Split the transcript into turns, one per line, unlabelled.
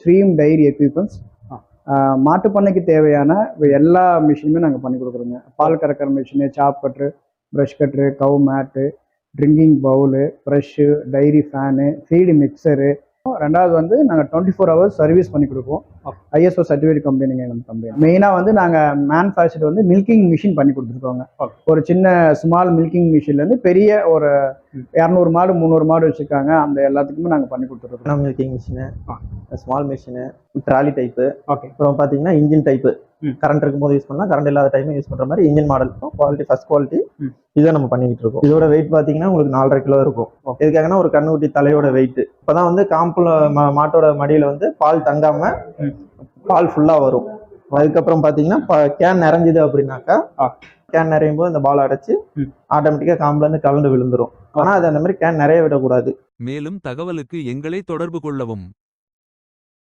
Stream dairy equipments
ஆ.
மாட்டுப்பண்ணைக்கு தேவையான எல்லா மிஷினுமே நாங்கள் பண்ணி கொடுக்குறோங்க பால் கறக்கிற machine chaff cutter brush cutter cow mat drinking bowl brush dairy fan feed mixer ரெண்டாவது வந்து நாங்கள் டுவெண்ட்டி ஃபோர் ஹவர்ஸ் சர்வீஸ் பண்ணி கொடுப்போம். ஐஎஸ்ஓ சர்டிஃபிகேட் கம்பெனிங்க நம்ம கம்பெனி மெயினாக வந்து நாங்கள் மேனுஃபேக்சர் வந்து மில்கிங் மிஷின் பண்ணி கொடுத்துருக்கோங்க. ஒரு சின்ன ஸ்மால் மில்கிங் மிஷின்லேருந்து பெரிய ஒரு. இரநூறு மாடு முந்நூறு மாடு வச்சுருக்காங்க அந்த எல்லாத்துக்குமே நாங்கள் பண்ணி கொடுத்துருக்கோம்
மில்கிங் மிஷினு
ஆ.
Small machine trolley type
okay
அப்புறம் பார்த்தீங்கன்னா இன்ஜின் டைப்பு. கரண்ட் இருக்கும்போது யூஸ் பண்ணலாம் கரண்ட் இல்லாத டைம் யூஸ் பண்ணுற மாதிரி இன்ஜின் மாடல் இருக்கும் குவாலிட்டி ஃபர்ஸ்ட் குவாலிட்டி. இதை நம்ம பண்ணிக்கிட்டு இருக்கோம் இதோட வெயிட் பார்த்தீங்கன்னா உங்களுக்கு நாலரை கிலோ இருக்கும்
Okay.
எதுக்காகனா ஒரு கண்ணுக்குட்டி தலையோட வெயிட் இப்போதான் வந்து காம்புல மா- மாட்டோட மடியில வந்து பால் தங்காம
ம்.
பால் ஃபுல்லா வரும் அதுக்கப்புறம் பார்த்தீங்கன்னா கேன் நிறைஞ்சுது அப்படின்னாக்கா. கேன் நிறையும் போது இந்த பால் அடைச்சு. ஆட்டோமேட்டிக்காக காம்புல இருந்து கலந்து விழுந்துரும் ஆனால் அது அந்த மாதிரி கேன் நிறைய விடக்கூடாது.
மேலும் தகவலுக்கு எங்களை தொடர்பு கொள்ளவும்.